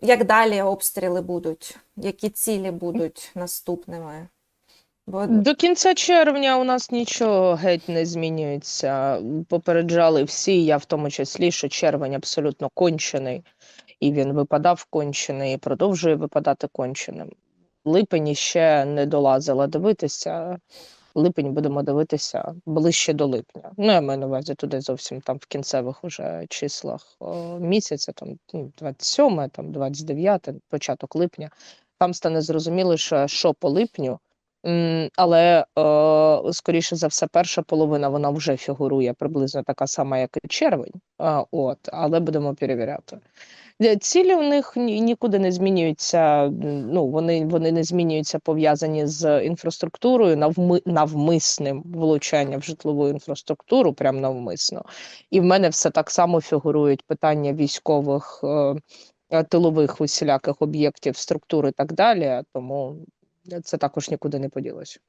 як далі обстріли будуть, які цілі будуть наступними? Бо До кінця червня у нас нічого геть не змінюється. Попереджали всі, я в тому числі, що червень абсолютно кончений, і він випадав кончений, і продовжує випадати конченим. Липень ще не долазила дивитися. Липень будемо дивитися ближче до липня. Ну, я маю на увазі туди зовсім там в кінцевих уже числах місяця, там ну, 27, там 29, початок липня. Там стане зрозуміло, що, по липню. Але е, скоріше за все, перша половина вона вже фігурує приблизно така сама, як і червень. А, от, але будемо перевіряти. Е, Цілі у них ні- нікуди не змінюються. Ну вони, вони не змінюються пов'язані з інфраструктурою, навми, навмисним влучанням в житлову інфраструктуру, прям навмисно. І в мене все так само фігурують питання військових. Е, е, Тилових усіляких об'єктів, структур і так далі, тому це також нікуди не поділося.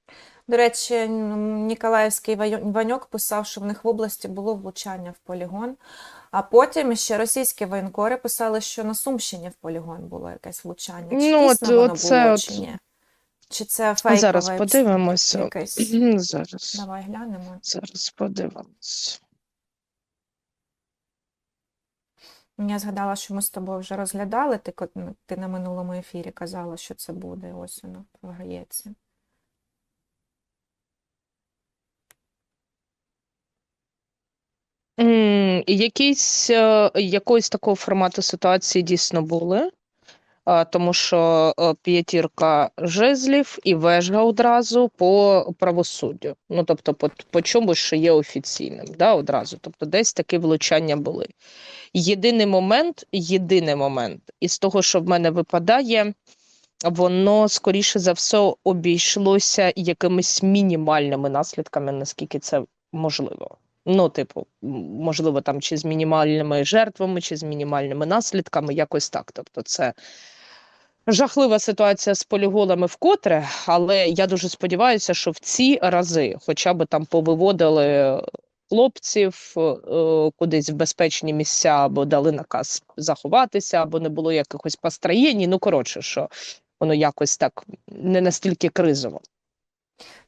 До речі, Ніколаївський Ваньок писав, що в них в області було влучання в полігон. А потім ще російські воєнкори писали, що на Сумщині в полігон було якесь влучання. Чи Ну, дійсно воно було, от- чи ні? Чи це фейкове Зараз подивимося. якесь? Зараз, Давай глянемо. зараз подивимось. Я згадала, що ми з тобою вже розглядали. Ти, ти на минулому ефірі казала, що це буде. Ось воно програється. М, Якісь, е, якоїсь такого формату ситуації дійсно були, тому що е, п'ятірка жезлів і вежа одразу по правосуддю. Ну, тобто, по, по чомусь, що є офіційним, да, одразу. Тобто, десь такі влучання були. Єдиний момент, єдиний момент, із того, що в мене випадає, воно скоріше за все обійшлося якимись мінімальними наслідками, наскільки це можливо. Ну, типу, можливо, там чи з мінімальними жертвами, чи з мінімальними наслідками, якось так. Тобто, це жахлива ситуація з полігонами вкотре, але я дуже сподіваюся, що в ці рази хоча б там повиводили хлопців е, кудись в безпечні місця, або дали наказ заховатися, або не було якихось построєнь. Ну, коротше, що воно якось так не настільки кризово.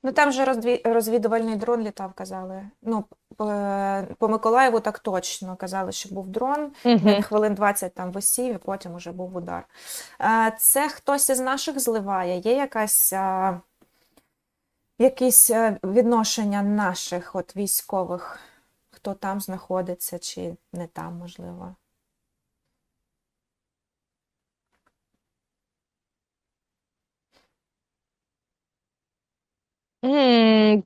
Ну там же розві... розвідувальний дрон літав, казали. Ну, по, по Миколаєву так точно казали, що був дрон. Він хвилин 20 там висів, і потім уже був удар. Е, Це хтось із наших зливає? Є якась, е, якісь е, відношення наших от військових, хто там знаходиться чи не там, можливо? М,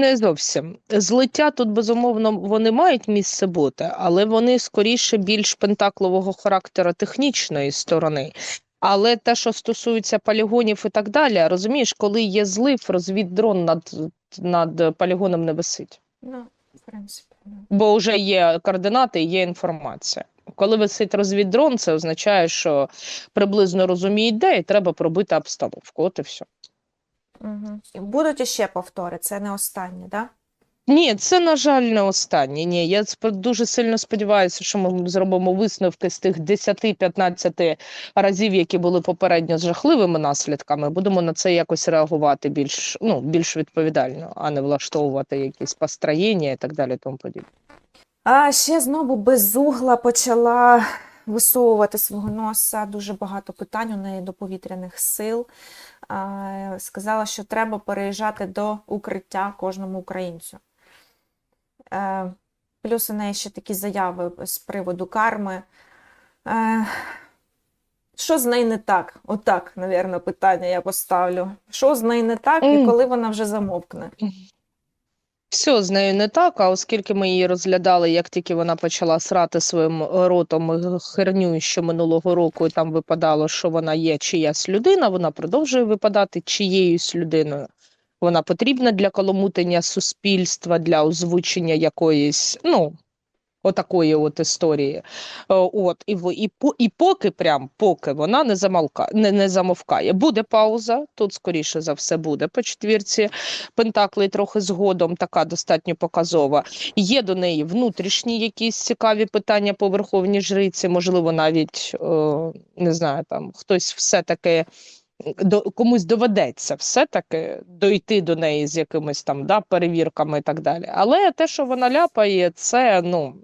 Не зовсім. Злиття тут, безумовно, вони мають місце бути, але вони скоріше більш пентаклового характеру технічної сторони. Але те, що стосується полігонів і так далі, розумієш, коли є злив, розвіддрон над, над полігоном не висить. Ну, в принципі, ну. Бо вже є координати, є інформація. Коли висить розвіддрон, це означає, що приблизно розуміють, де, і треба пробити обстановку. От і все. Угу. Будуть іще повтори, це не останнє, так? Ні, це, на жаль, не останнє. Ні, я дуже сильно сподіваюся, що ми зробимо висновки з тих 10-15 разів, які були попередньо з жахливими наслідками. Будемо на це якось реагувати більш, ну, більш відповідально, а не влаштовувати якісь построєння і так далі. Тому подібне. А ще знову безугла почала висовувати свого носа. Дуже багато питань у неї до повітряних сил. Сказала, що треба переїжджати до укриття кожному українцю. Е, Плюс у неї ще такі заяви з приводу карми. Е, Що з нею не так? Отак, мабуть, питання я поставлю. Що з нею не так і коли вона вже замовкне? Все з нею не так, а оскільки ми її розглядали, як тільки вона почала срати своїм ротом херню ще минулого року, і там випадало, що вона є чиясь людина, вона продовжує випадати чиєюсь людиною. Вона потрібна для коломутення суспільства, для озвучення якоїсь, ну, Отакої от історії. Е, От, і, і, і поки прям, поки вона не, замолка, не, не замовкає. Буде пауза, тут, скоріше за все, буде по четвірці Пентаклей трохи згодом, така достатньо показова. Є до неї внутрішні якісь цікаві питання по Верховній Жриці, можливо, навіть, е, не знаю, там хтось все-таки до комусь доведеться все-таки дойти до неї з якимись там да, перевірками і так далі. Але те, що вона ляпає, це ну.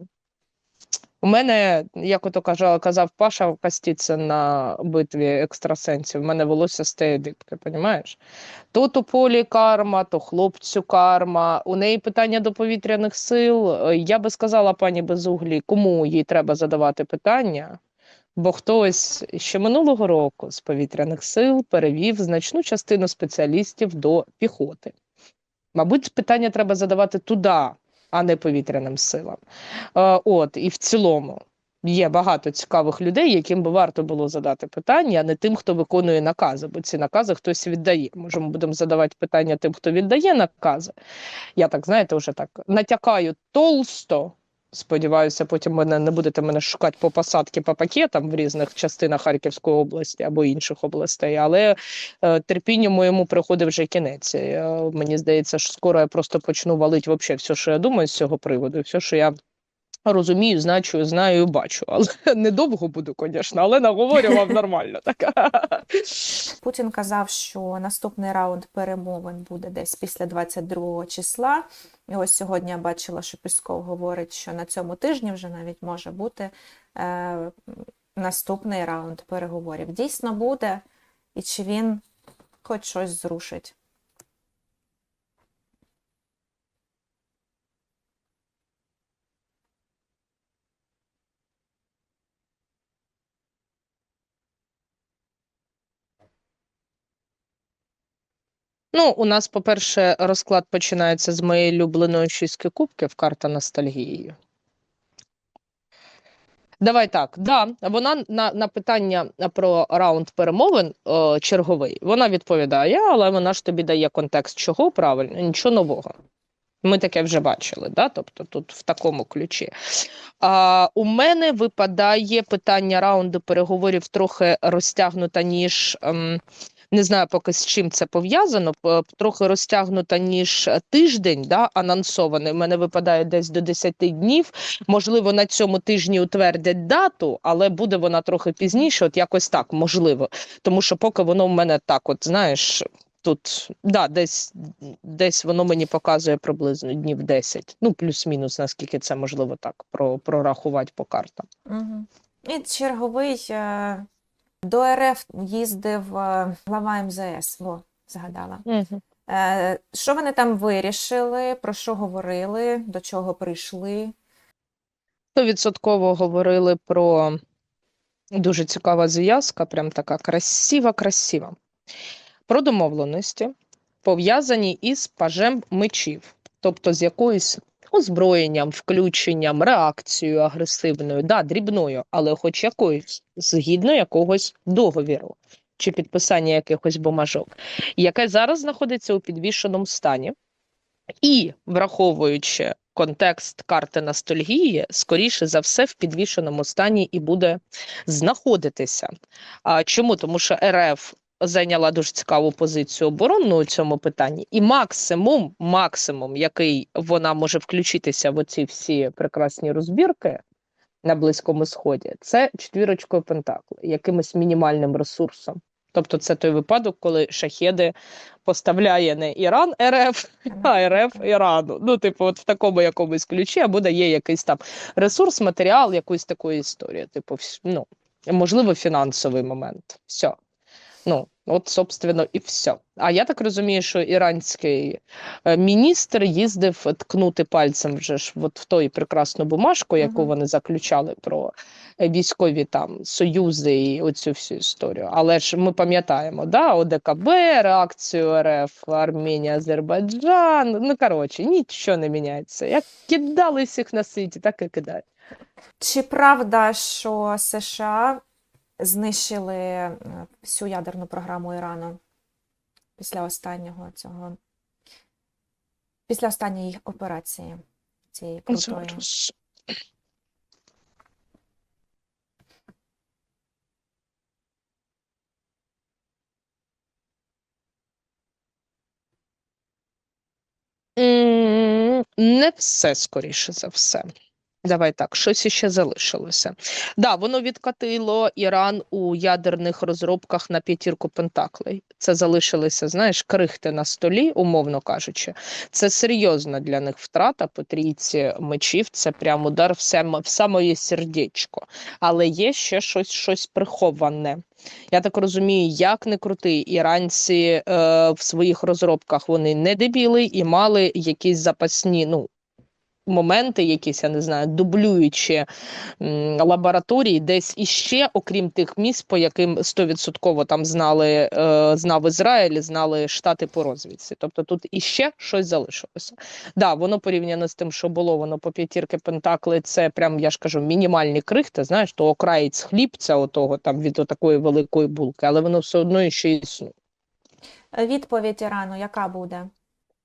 У мене, як ото казав, казав Паша Костіцин на битві екстрасенсів, в мене волосся стає дибки, понімаєш? То у полі карма, то хлопцю карма. У неї питання до повітряних сил. Е, Я би сказала пані Безуглі, кому їй треба задавати питання, бо хтось ще минулого року з повітряних сил перевів значну частину спеціалістів до піхоти. Мабуть, питання треба задавати туди, а не повітряним силам. Е, От, і в цілому є багато цікавих людей, яким би варто було задати питання, а не тим, хто виконує накази, бо ці накази хтось віддає. Може, ми будемо задавати питання тим, хто віддає накази. Я так, знаєте, вже так натякаю толсто. Сподіваюся, потім мене не будете мене шукати по посадки по пакетам в різних частинах Харківської області або інших областей, але е, терпінню моєму приходить вже кінець. Е, мені здається, що скоро я просто почну валити вообще все, що я думаю з цього приводу, все, що я розумію, значу, знаю бачу. Але недовго буду, звісно, але наговорював нормально. Так. Путін казав, що наступний раунд перемовин буде десь після 22 числа. І ось сьогодні я бачила, що Пісков говорить, що на цьому тижні вже навіть може бути е, наступний раунд переговорів. Дійсно буде, і чи він хоч щось зрушить. Ну, у нас, по-перше, розклад починається з моєї улюбленої шістки кубків, карта ностальгії. Давай так, да, вона на, на питання про раунд перемовин е, черговий, вона відповідає, але вона ж тобі дає контекст чого правильно, нічого нового. Ми таке вже бачили, да? тобто тут в такому ключі. А, у мене випадає питання раунду переговорів трохи розтягнута, ніж. Ем, не знаю поки з чим це пов'язано, трохи розтягнута, ніж тиждень, да, анонсований. У мене випадає десь до 10 днів. Можливо, на цьому тижні утвердять дату, але буде вона трохи пізніше, от якось так, можливо. Тому що поки воно в мене так, от знаєш, тут да, десь, десь воно мені показує приблизно днів 10, ну плюс-мінус, наскільки це можливо так про, прорахувати по картам. Угу. І черговий е, до РФ їздив е, глава МЗС, во, згадала. Угу. Що вони там вирішили, про що говорили, до чого прийшли? Стовідсотково говорили про дуже цікава зв'язка, прям така красива, красива. Про домовленості, пов'язані із пажем мечів, тобто з якоюсь озброєнням, включенням, реакцією агресивною, да, дрібною, але хоч якоюсь, згідно якогось договіру чи підписання якихось бумажок, яке зараз знаходиться у підвішеному стані. І враховуючи контекст карти ностальгії, скоріше за все, в підвішеному стані і буде знаходитися. А чому? Тому що РФ зайняла дуже цікаву позицію оборонну у цьому питанні, і максимум, максимум, який вона може включитися в оці всі прекрасні розбірки на Близькому Сході, це четвірочкою Пентакли, якимось мінімальним ресурсом. Тобто, це той випадок, коли шахеди поставляє не Іран РФ, а РФ Ірану. Ну, типу, от в такому якомусь ключі, або дає якийсь там ресурс, матеріал, якусь такої історії. Типу, ну, можливо, фінансовий момент. Все. Ну, от, собственно, і все. А я так розумію, що іранський е, міністр їздив ткнути пальцем вже ж от в той прекрасну бумажку, яку Мгм. вони заключали про е, військові там союзи і оцю всю історію. Але ж ми пам'ятаємо, да, ОДКБ, реакцію РФ, Арменія, Азербайджан. Ну коротше, нічого не міняється. Як кидали всіх на світі, так і кидають. Чи правда, що США знищили е, всю ядерну програму Ірану після останнього цього, після останньої операції цієї ну, крутої. Не все скоріше за все. Давай так, щось іще залишилося. Да, воно відкатило Іран у ядерних розробках на п'ятірку Пентаклей. Це залишилися, знаєш, крихти на столі, умовно кажучи. Це серйозна для них втрата по трійці мечів. Це прям удар в саме, в самоє сердечко. Але є ще щось, щось приховане. Я так розумію, як не крути, іранці е, в своїх розробках вони не дебіли і мали якісь запасні, ну. Моменти, якісь, я не знаю, дублюючи лабораторії, десь іще, окрім тих місць, по яким стовідсотково там знали, е, знав Ізраїль, знали Штати по розвідці. Тобто тут іще щось залишилося. Да, воно порівняно з тим, що було воно по п'ятірки Пентакли, це прям, я ж кажу, мінімальні крихти, знаєш, то окраєць хлібця отого там від такої великої булки, але воно все одно ще існує. Відповідь Ірану, яка буде?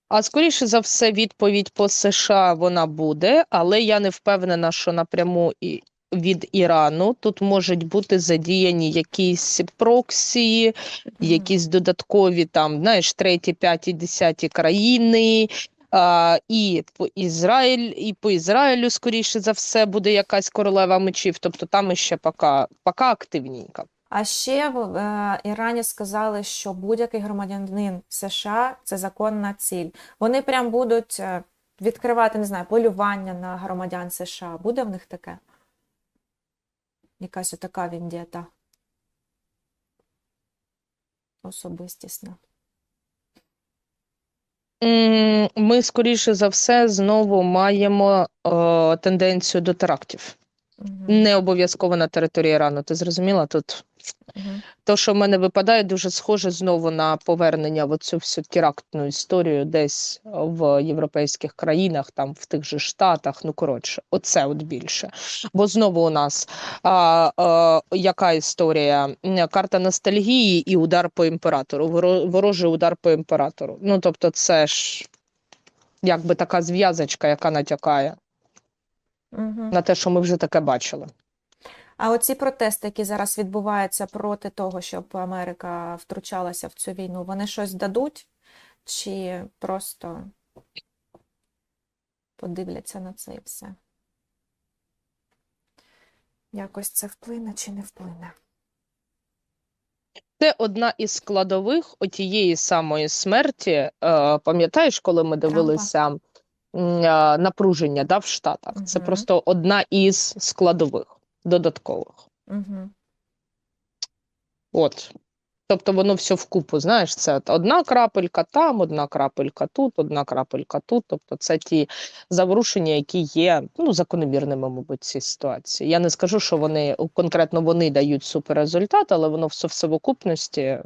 А скоріше за все, відповідь по США вона буде, але я не впевнена, що напряму і від Ірану тут можуть бути задіяні якісь проксі, якісь додаткові там, знаєш, треті, п'яті, десяті країни. А, і по Ізраїль, і по Ізраїлю, скоріше за все, буде якась королева мечів. Тобто там іще пока, пока активненько. А ще в е, Ірані сказали, що будь-який громадянин США це законна ціль. Вони прям будуть е, відкривати, не знаю, полювання на громадян США. Буде в них таке? Якась отака вендета. Особистісна. Ми, скоріше за все, знову маємо е, тенденцію до терактів. Мгм. Не обов'язково на території Ірану. Ти зрозуміла? Тут Мгм. то, що в мене випадає, дуже схоже знову на повернення в оцю всю терактну історію десь в європейських країнах, там в тих же Штатах. Ну коротше, оце от більше. Бо знову у нас а, а, яка історія? Карта ностальгії і удар по імператору. Ворожий удар по імператору. Ну тобто, це ж якби така зв'язочка, яка натякає Мгм. на те, що ми вже таке бачили. А оці протести, які зараз відбуваються проти того, щоб Америка втручалася в цю війну, вони щось дадуть? Чи просто подивляться на це і все? Якось це вплине чи не вплине? Це одна із складових отієї самої смерті. Е, пам'ятаєш, коли ми дивилися е, напруження да, в Штатах? Це Мгм. просто одна із складових додаткових. Угу. От. Тобто воно все вкупу, знаєш, це одна крапелька там, одна крапелька тут, одна крапелька тут. Тобто це ті заворушення, які є ну, закономірними, мабуть, в цій ситуації. Я не скажу, що вони конкретно вони дають суперрезультат, але воно все в совокупності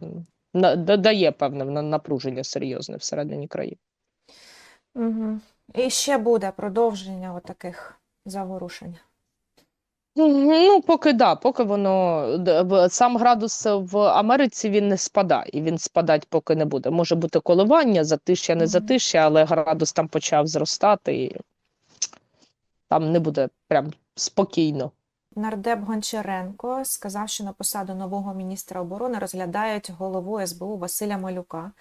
дає певне напруження серйозне всередині країни. Угу. І ще буде продовження отаких заворушень. Ну, поки да, поки воно сам градус в Америці він не спадає, і він спадати поки не буде. Може бути коливання, затишя, не затишя, але градус там почав зростати, і там не буде прям спокійно. Нардеп Гончаренко сказав, що на посаду нового міністра оборони розглядають голову СБУ Василя Малюка,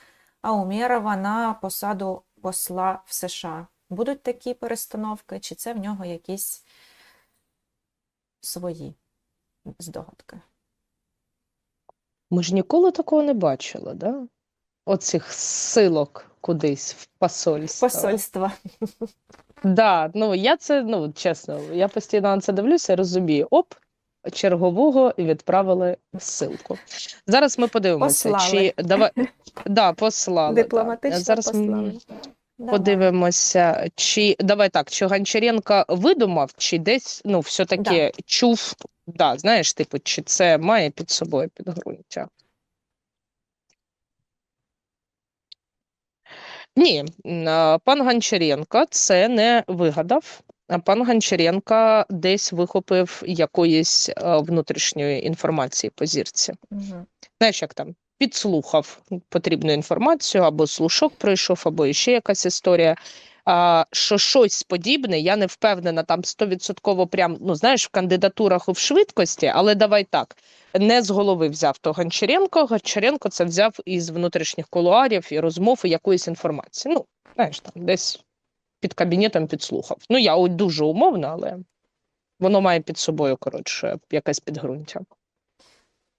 а Умєрова на посаду посла в США. Будуть такі перестановки, чи це в нього якісь свої здогадки? Ми ж ніколи такого не бачили, да? Оцих силок кудись в посольство. Посольства. Да, ну я це, ну чесно, я постійно на це дивлюся, розумію. Оп, чергового відправили ссылку. Зараз ми подивимося, Послали. чи давай да, послали. да. Дипломатично Зараз послали. Давай. подивимося, чи давай так, чи Гончаренко видумав, чи десь ну все-таки чув. Да, знаєш, типу, чи це має під собою підґрунтя? Ні, пан Гончаренко це не вигадав. А Пан Гончаренко десь вихопив якоїсь е, внутрішньої інформації по зірці. Мгм. Знаєш, як там підслухав потрібну інформацію, або слушок пройшов, або ще якась історія. А, що щось подібне, я не впевнена там стовідсотково прям, ну знаєш, в кандидатурах і в швидкості, але давай так. Не з голови взяв то Гончаренко. Гончаренко це взяв із внутрішніх кулуарів і розмов і якоїсь інформації. Ну, знаєш, там десь під кабінетом підслухав. Ну, я дуже умовно, але воно має під собою, коротше, якесь підґрунтя.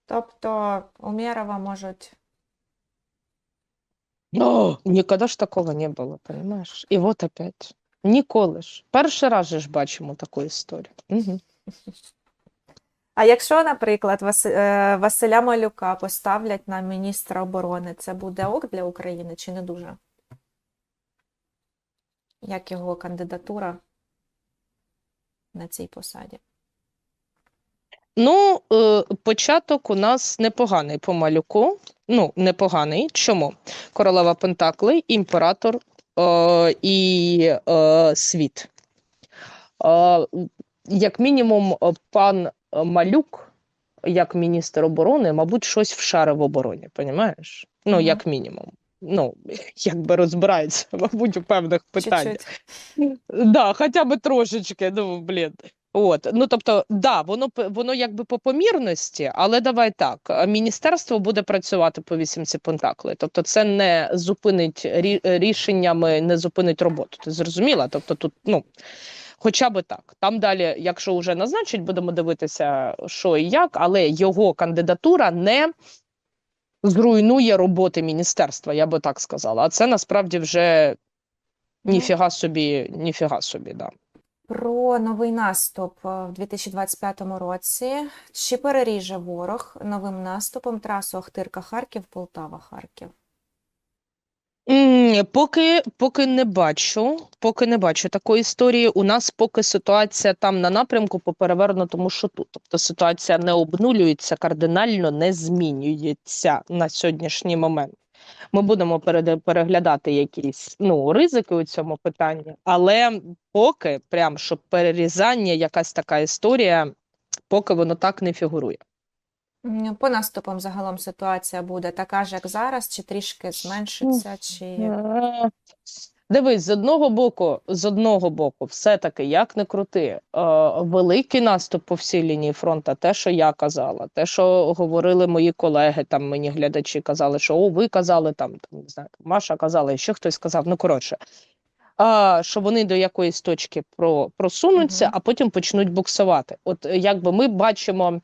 Тобто Умєрова можуть О, ніколи ж такого не було, розумієш? І от опять. Ніколи ж. Перший раз же ж бачимо таку історію. Угу. А якщо, наприклад, Вас- е, Василя Малюка поставлять на міністра оборони, це буде ок для України чи не дуже? Як його кандидатура на цій посаді? Ну, е, початок у нас непоганий по малюку. Ну, непоганий. Чому? Королева Пентаклей, імператор е, і е, світ. Е, як мінімум, пан Малюк, як міністр оборони, мабуть, щось вшаре в обороні, понімаєш? Ну, Мгм. як мінімум. Ну, якби розбирається, мабуть, у певних питаннях. Да, хоча б трошечки, ну блін. От, ну тобто, да, воно воно якби по помірності, але давай так. Міністерство буде працювати по вісімці пентаклей. Тобто, це не зупинить рі- рішеннями, не зупинить роботу. Ти зрозуміла? Тобто, тут ну хоча би так. Там далі, якщо вже назначить, будемо дивитися, що і як, але його кандидатура не зруйнує роботи міністерства, я би так сказала. А це насправді вже Ну, ніфіга собі, ніфіга собі, да. Про новий наступ е, в 2025 році. Чи переріже ворог новим наступом трасу Охтирка-Харків, Полтава-Харків? Поки, поки не бачу, поки не бачу такої історії. У нас поки ситуація там на напрямку по перевернутому шоту. Тобто ситуація не обнулюється, кардинально не змінюється на сьогоднішній момент. Ми будемо переглядати якісь ну, ризики у цьому питанні, але поки прям щоб перерізання, якась така історія, поки воно так не фігурує. По наступам загалом ситуація буде така ж, як зараз, чи трішки зменшиться, чи Е, Дивись, з одного боку, з одного боку, все-таки, як не крути, е, великий наступ по всій лінії фронту, те, що я казала, те, що говорили мої колеги, там мені глядачі казали, що о, ви казали, там, там не знаю, Маша казала, і ще хтось сказав, ну коротше, а, що вони до якоїсь точки про, просунуться, Мгм. а потім почнуть буксувати. От якби ми бачимо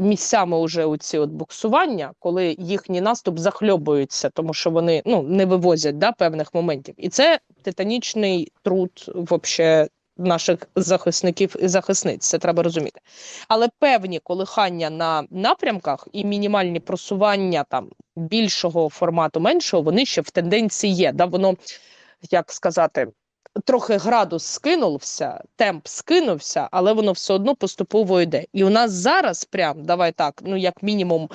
місцями уже у ці от буксування, коли їхній наступ захльобується, тому що вони ну, не вивозять да, певних моментів. І це титанічний труд вообще наших захисників і захисниць. Це треба розуміти. Але певні колихання на напрямках і мінімальні просування там більшого формату, меншого, вони ще в тенденції є. Да, воно, як сказати, трохи градус скинувся, темп скинувся, але воно все одно поступово йде. І у нас зараз, прям давай так, ну як мінімум.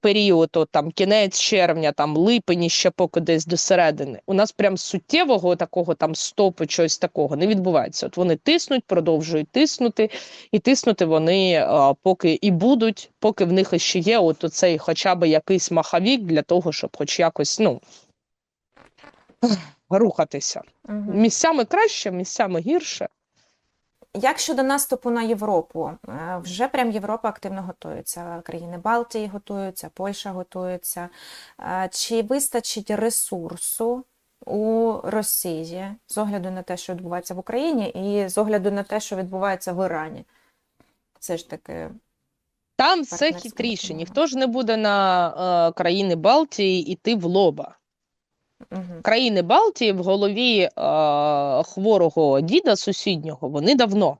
Період, от, там кінець червня, там липень, ще поки десь до середини. У нас прям суттєвого такого там стопу, чогось такого не відбувається. От вони тиснуть, продовжують тиснути, і тиснути вони а, поки і будуть, поки в них ще є от оцей хоча б якийсь маховік для того, щоб хоч якось ну рухатися. Мгм. Місцями краще, місцями гірше. Як щодо наступу на Європу? Е, Вже прям Європа активно готується. Країни Балтії готуються, Польща готується. Е, Чи вистачить ресурсу у Росії з огляду на те, що відбувається в Україні, і з огляду на те, що відбувається в Ірані? Це ж таки Там все хитріше. Ніхто ж не буде на е, країни Балтії йти в лоба. Країни Балтії в голові е, хворого діда сусіднього вони давно.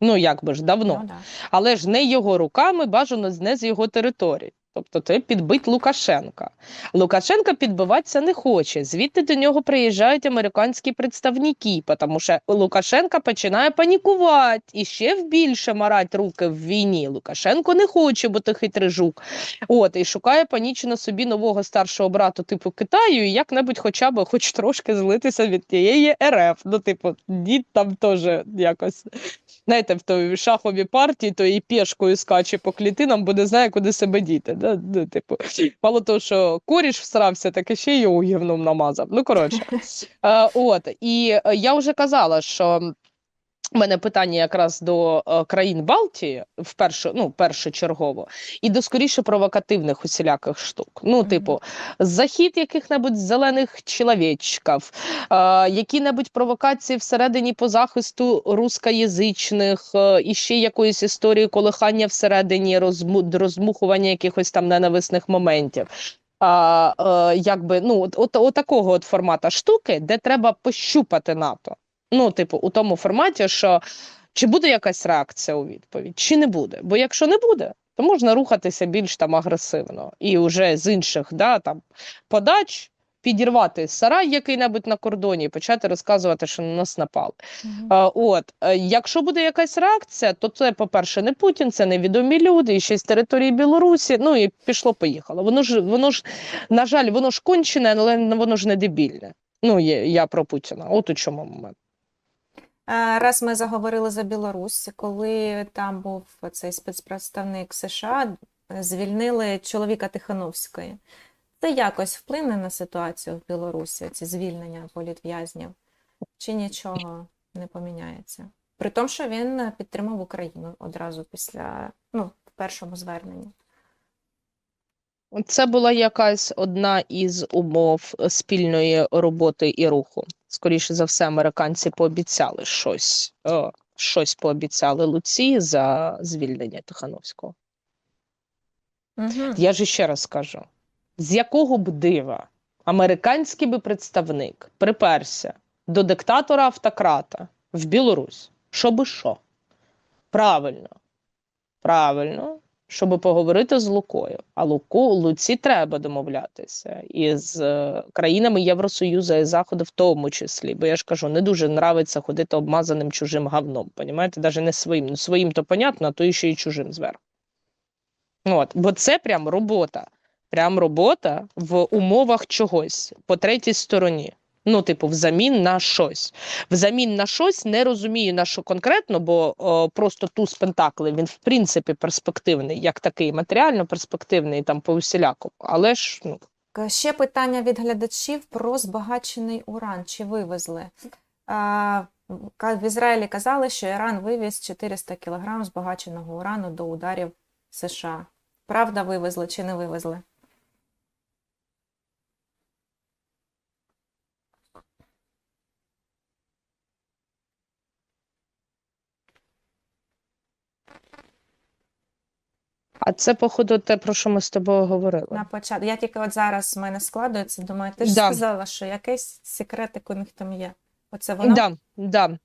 Ну, як би ж давно. Ну, да. але ж не його руками, бажано не з його території. Тобто це підбить Лукашенка. Лукашенка підбиватися не хоче. Звідти до нього приїжджають американські представники, тому що Лукашенка починає панікувати і ще більше марать руки в війні. Лукашенко не хоче бути хитрий жук. От і шукає панічно собі нового старшого брата, типу Китаю, і як-небудь хоча б хоч трошки злитися від тієї РФ. Ну, типу, дід там теж якось знаєте, в той шаховій партії, то і пішкою скаче по клітинам, бо не знає, куди себе діти. Да? Ну, типу, мало того, що коріш всрався, так і ще його гівном намазав. Ну, коротше. Е, от, і я вже казала, що У мене питання якраз до е, країн Балтії в першу, ну, першочергово, і до скоріше провокативних усіляких штук. Ну, типу, захід яких-небудь зелених чоловічків, е, які-небудь провокації всередині по захисту рускоязичних, е, і ще якоїсь історії колихання всередині, розму, роздмухування якихось там ненависних моментів. А, е, якби, ну, от, от, от такого от формата штуки, де треба пощупати НАТО. Ну, типу, у тому форматі, що чи буде якась реакція у відповідь, чи не буде. Бо якщо не буде, то можна рухатися більш там агресивно і вже з інших да, там, подач підірвати сарай який-небудь на кордоні і почати розказувати, що на нас напали. Мгм. А, от, е, якщо буде якась реакція, то це, по-перше, не Путін, це невідомі люди, і ще з території Білорусі. Ну і пішло-поїхало. Воно ж, воно ж, на жаль, воно ж кончене, але воно ж не дебільне. Ну, є, я про Путіна. От у чому момент. Е, Раз ми заговорили за Білорусь, коли там був цей спецпредставник США, звільнили чоловіка Тихановської. Це якось вплине на ситуацію в Білорусі, ці звільнення політв'язнів, чи нічого не поміняється? При тому, що він підтримав Україну одразу після, ну, в першому. Це була якась одна із умов е, спільної роботи і руху. Скоріше за все, американці пообіцяли щось, е, щось пообіцяли Луці за звільнення Тихановського. Угу. Я ж ще раз кажу: з якого б дива американський би представник приперся до диктатора автократа в Білорусь, щоби що? Правильно, правильно, щоб поговорити з Лукою. А Луку Луці треба домовлятися із е, країнами Євросоюзу і Заходу, в тому числі. Бо я ж кажу, не дуже нравиться ходити обмазаним чужим говном. Понімаєте, навіть не своїм. Ну, своїм то понятно, а то ще й чужим зверху. От, бо це прям робота. Прям робота в умовах чогось по третій стороні. Ну, типу, взамін на щось. Взамін на щось не розумію на що конкретно, бо о, просто туз пентакли він в принципі перспективний, як такий матеріально перспективний там по усілякому. Але ж ну Ще питання від глядачів про збагачений уран. Чи вивезли? А, в- Ізраїлі казали, що Іран вивіз 400 кг збагаченого урану до ударів США. Правда, вивезли чи не вивезли? А це походу те, про що ми з тобою говорили. На початку. Я тільки от зараз в мене складується, думаю, ти ж Да. сказала, що якийсь секретик у них там є. Оце воно? Да, да.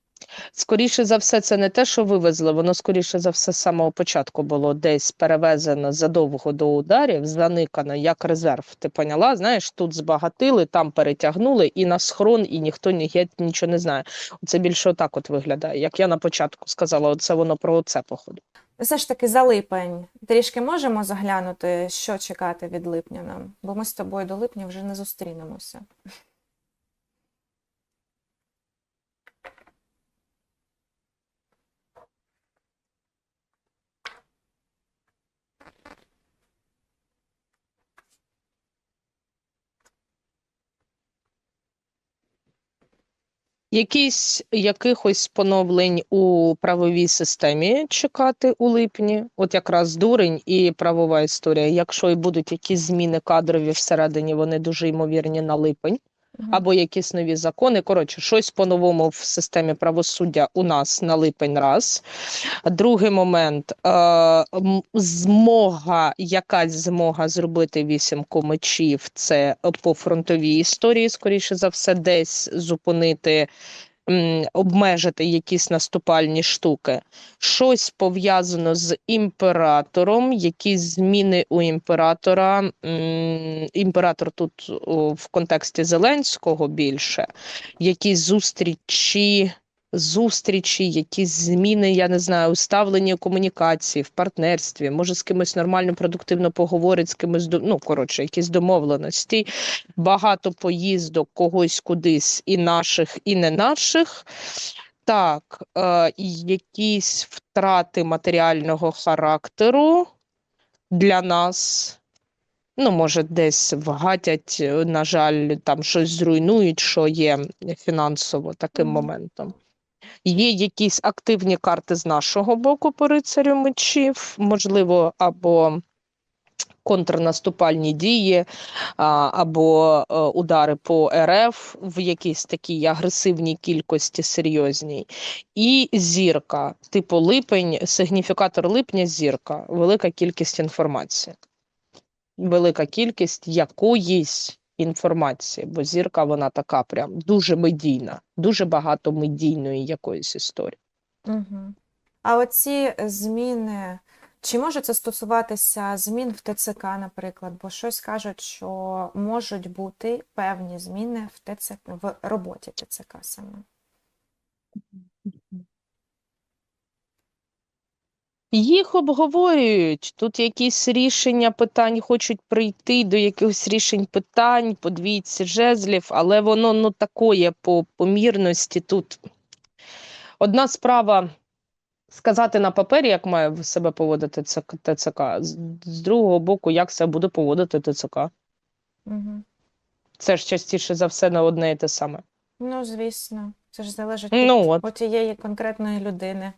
Скоріше за все, це не те, що вивезли, воно скоріше за все з самого початку було десь перевезено задовго до ударів, заникано як резерв. Ти поняла? Знаєш, тут збагатили, там перетягнули і на схрон, і ніхто ні нічого не знає. Це більше отак от виглядає. Як я на початку сказала, оце воно про це походу. Все ж таки за липень. Трішки можемо заглянути, що чекати від липня нам, бо ми з тобою до липня вже не зустрінемося. Якісь якихось поновлень у правовій системі чекати у липні, от якраз дурень і правова історія. Якщо і будуть якісь зміни кадрові всередині, вони дуже ймовірні на липень. Або якісь нові закони. Коротше, щось по-новому в системі правосуддя у нас на липень раз. Другий момент е, змога, якась змога зробити вісімку мечів. Це по фронтовій історії, скоріше за все, десь зупинити. Обмежити якісь наступальні штуки, щось пов'язано з імператором, якісь зміни у імператора. Імператор тут в контексті Зеленського більше, якісь зустрічі, зустрічі, якісь зміни, я не знаю, у ставленні комунікації, в партнерстві, може з кимось нормально, продуктивно поговорить, з кимось, ну, коротше, якісь домовленості, багато поїздок когось кудись, і наших, і не наших. Так, е, якісь втрати матеріального характеру для нас. Ну, може, десь вгатять, на жаль, там щось зруйнують, що є фінансово таким моментом. Є якісь активні карти з нашого боку по рицарю мечів, можливо, або контрнаступальні дії, або е, удари по РФ в якійсь такій агресивній кількості серйозній. І зірка, типу липень, сигніфікатор липня зірка, велика кількість інформації. Велика кількість якоїсь інформації, бо зірка вона така прям дуже медійна, дуже багато медійної якоїсь історії. Угу. А оці зміни, чи може це стосуватися змін в ТЦК, наприклад? Бо щось кажуть, що можуть бути певні зміни в ТЦК, в роботі ТЦК саме. Їх обговорюють. Тут якісь рішення питань хочуть прийти до якихось рішень питань по двійці жезлів, але воно ну такое по помірності тут. Одна справа сказати на папері, як має себе поводити ТЦК, з, з другого боку, як себе буде поводити ТЦК. Угу. Це ж частіше за все на одне і те саме. Ну, звісно, це ж залежить Ну, від от. тієї конкретної людини,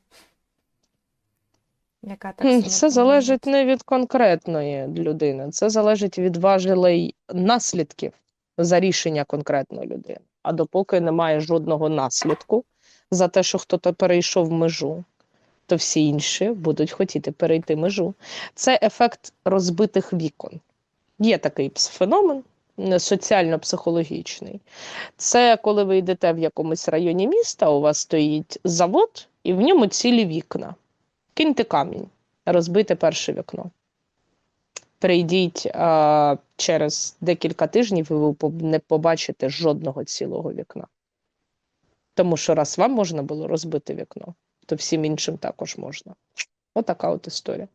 яка так Це залежить не від конкретної людини, це залежить від важелей наслідків за рішення конкретної людини. А допоки немає жодного наслідку за те, що хтось перейшов межу, то всі інші будуть хотіти перейти межу. Це ефект розбитих вікон. Є такий феномен е, соціально-психологічний. Це коли ви йдете в якомусь районі міста, у вас стоїть завод, і в ньому цілі вікна. Киньте камінь, розбите перше вікно. Прийдіть а, через декілька тижнів, і ви не побачите жодного цілого вікна. Тому що раз вам можна було розбити вікно, то всім іншим також можна. Отака от історія.